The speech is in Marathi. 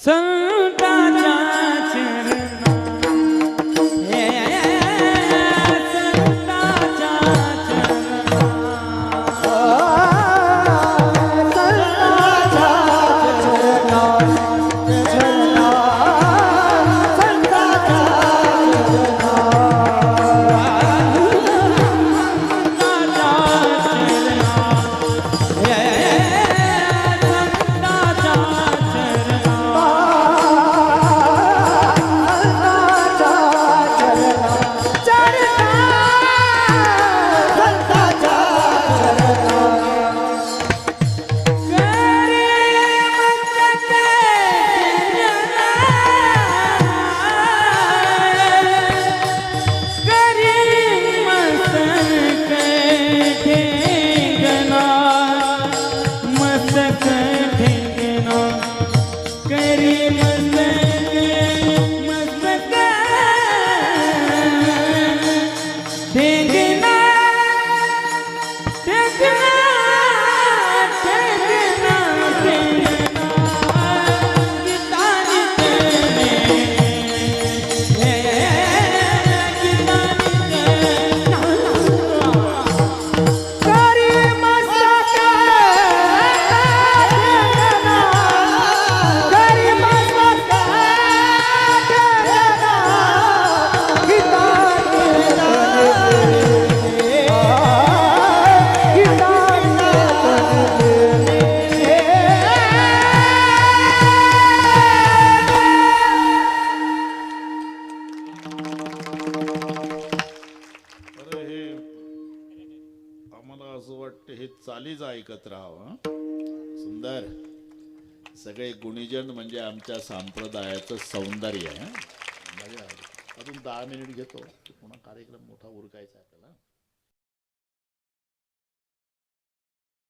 संताच्या चरणात मस्तक वाटतं हे चालीच ऐकत राहावं सुंदर. सगळे गुणीजन म्हणजे आमच्या संप्रदायाचं सौंदर्य आहे अजून दहा मिनिट घेतो. की पुन्हा कार्यक्रम मोठा उरकायचा आपल्याला.